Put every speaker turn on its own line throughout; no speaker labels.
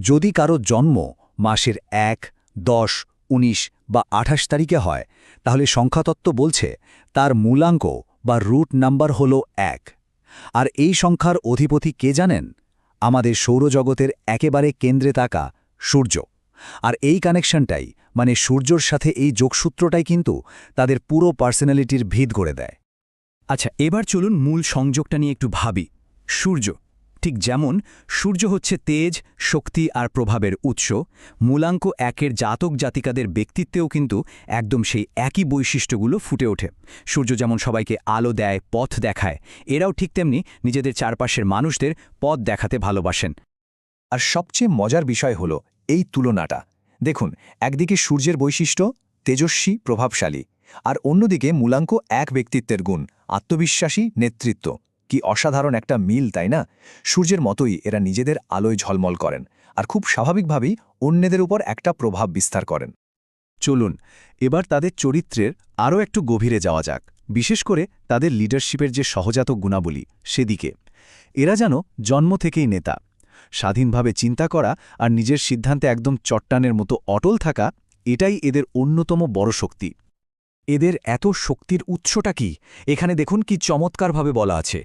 যদি কারও জন্ম মাসের এক, দশ, উনিশ বা আঠাশ তারিখে হয়, তাহলে সংখ্যাতত্ত্ব বলছে তার মূলাঙ্ক বা রুট নাম্বার হল এক। আর এই সংখ্যার অধিপতি কে জানেন? আমাদের সৌরজগতের একেবারে কেন্দ্রে থাকা সূর্য। আর এই কানেকশনটাই মানে সূর্যর সাথে এই যোগসূত্রটাই কিন্তু তাদের পুরো পার্সোনালিটির ভিত গড়ে দেয়।
আচ্ছা এবার চলুন মূল সংযোগটা নিয়ে একটু ভাবি। সূর্য ঠিক যেমন সূর্য হচ্ছে তেজ, শক্তি আর প্রভাবের উৎস, মূলাঙ্ক একের জাতক জাতিকাদের ব্যক্তিত্বেও কিন্তু একদম সেই একই বৈশিষ্ট্যগুলো ফুটে ওঠে। সূর্য যেমন সবাইকে আলো দেয়, পথ দেখায়, এরাও ঠিক তেমনি নিজেদের চারপাশের মানুষদের পথ দেখাতে ভালোবাসেন।
আর সবচেয়ে মজার বিষয় হল এই তুলনাটা। দেখুন, একদিকে সূর্যের বৈশিষ্ট্য, তেজস্বী, প্রভাবশালী, আর অন্যদিকে মূলাঙ্ক এক ব্যক্তিত্বের গুণ, আত্মবিশ্বাসী, নেতৃত্ব। কি অসাধারণ একটা মিল, তাই না? সূর্যের মতোই এরা নিজেদের আলোয় ঝলমল করেন আর খুব স্বাভাবিকভাবেই অন্যদের উপর একটা প্রভাব বিস্তার করেন।
চলুন, এবার তাদের চরিত্রের আরও একটু গভীরে যাওয়া যাক। বিশেষ করে তাদের লিডারশিপের যে সহজাত গুণাবলী, সেদিকে। এরা যেন জন্ম থেকেই নেতা। স্বাধীনভাবে চিন্তা করা আর নিজের সিদ্ধান্তে একদম চট্টানের মতো অটল থাকা, এটাই এদের অন্যতম বড় শক্তি। এদের এত শক্তির উৎসটা কি? এখানে দেখুন কি চমৎকারভাবে বলা আছে।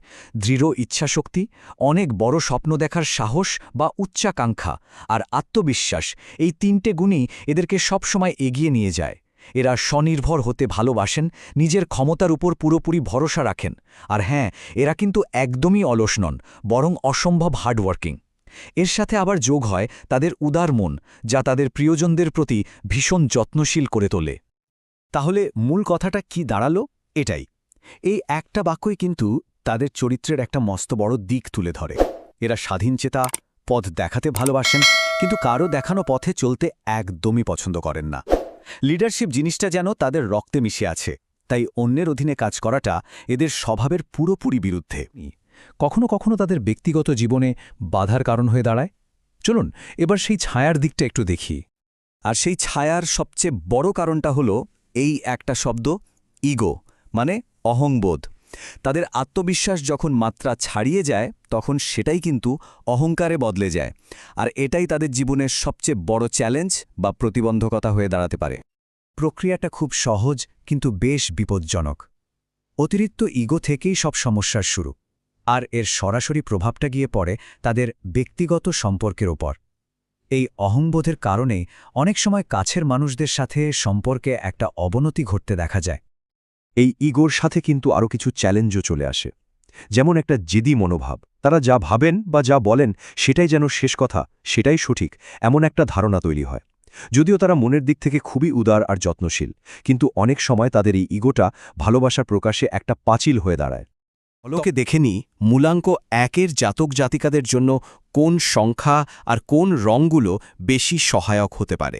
দৃঢ় ইচ্ছাশক্তি, অনেক বড় স্বপ্ন দেখার সাহস বা উচ্চাকাঙ্ক্ষা আর আত্মবিশ্বাস এই তিনটে গুণই এদেরকে সবসময় এগিয়ে নিয়ে যায়। এরা স্বনির্ভর হতে ভালোবাসেন, নিজের ক্ষমতার উপর পুরোপুরি ভরসা রাখেন। আর হ্যাঁ এরা কিন্তু একদমই অলস নন, বরং অসম্ভব হার্ডওয়ার্কিং। এর সাথে আবার যোগ হয় তাদের উদার মন, যা তাদের প্রিয়জনদের প্রতি ভীষণ যত্নশীল করে তোলে। তাহলে মূল কথাটা কি দাঁড়াল? এটাই। এই একটা বাক্যই কিন্তু তাদের চরিত্রের একটা মস্ত বড় দিক তুলে ধরে। এরা স্বাধীনচেতা পথ দেখাতে ভালোবাসেন, কিন্তু কারও দেখানো পথে চলতে একদমই পছন্দ করেন না। লিডারশিপ জিনিসটা যেন তাদের রক্তে মিশে আছে, তাই অন্যের অধীনে কাজ করাটা এদের স্বভাবের পুরোপুরি বিরুদ্ধে। কখনো কখনো তাদের ব্যক্তিগত জীবনে বাধার কারণ হয়ে দাঁড়ায়। চলুন, এবার সেই ছায়ার দিকটা একটু দেখি। আর সেই ছায়ার সবচেয়ে বড় কারণটা হলো এই একটা শব্দ ইগো মানে অহংবোধ। তাদের আত্মবিশ্বাস যখন মাত্রা ছাড়িয়ে যায়, তখন সেটাই কিন্তু অহংকারে বদলে যায়। আর এটাই তাদের জীবনের সবচেয়ে বড় চ্যালেঞ্জ বা প্রতিবন্ধকতা হয়ে দাঁড়াতে পারে। প্রক্রিয়াটা খুব সহজ, কিন্তু বেশ বিপজ্জনক। অতিরিক্ত ইগো থেকেই সব সমস্যার শুরু। আর এর সরাসরি প্রভাবটা গিয়ে পড়ে তাদের ব্যক্তিগত সম্পর্কের ওপর। এই অহংবোধের কারণে অনেক সময় কাছের মানুষদের সাথে সম্পর্কে একটা অবনতি ঘটতে দেখা যায়।
এই ইগোর সাথে কিন্তু আরও কিছু চ্যালেঞ্জও চলে আসে। যেমন একটা জেদি মনোভাব। তারা যা ভাবেন বা যা বলেন সেটাই যেন শেষ কথা, সেটাই সঠিক, এমন একটা ধারণা তৈরি হয়। যদিও তারা মনের দিক থেকে খুবই উদার আর যত্নশীল, কিন্তু অনেক সময় তাদের এই ইগোটা ভালোবাসার প্রকাশে একটা পাঁচিল হয়ে দাঁড়ায়।
অলোকে দেখেনি মূলাঙ্ক একের জাতক জাতিকাদের জন্য কোন সংখ্যা আর কোন রঙগুলো বেশি সহায়ক হতে পারে।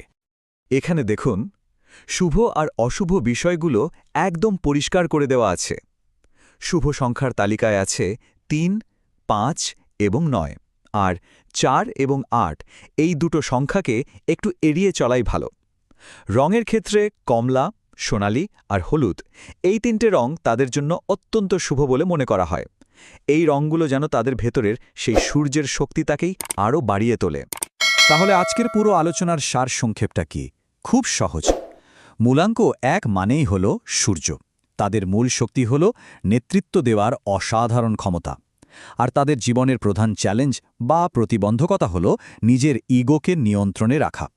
এখানে দেখুন, শুভ আর অশুভ বিষয়গুলো একদম পরিষ্কার করে দেওয়া আছে। শুভ সংখ্যার তালিকায় আছে তিন, পাঁচ এবং নয় আর চার এবং আট এই দুটো সংখ্যাকে একটু এড়িয়ে চলাই ভালো। রঙের ক্ষেত্রে কমলা সোনালি আর হলুদ, এই তিনটে রং তাদের জন্য অত্যন্ত শুভ বলে মনে করা হয়। এই রঙগুলো যেন তাদের ভেতরের সেই সূর্যের শক্তিটাকেই আরও বাড়িয়ে তোলে।
তাহলে আজকের পুরো আলোচনার সার সংক্ষেপটা কি? খুব সহজ। মূলাঙ্ক এক মানেই হল সূর্য। তাদের মূল শক্তি হল নেতৃত্ব দেওয়ার অসাধারণ ক্ষমতা। আর তাদের জীবনের প্রধান চ্যালেঞ্জ বা প্রতিবন্ধকতা হল নিজের ইগোকে নিয়ন্ত্রণে রাখা।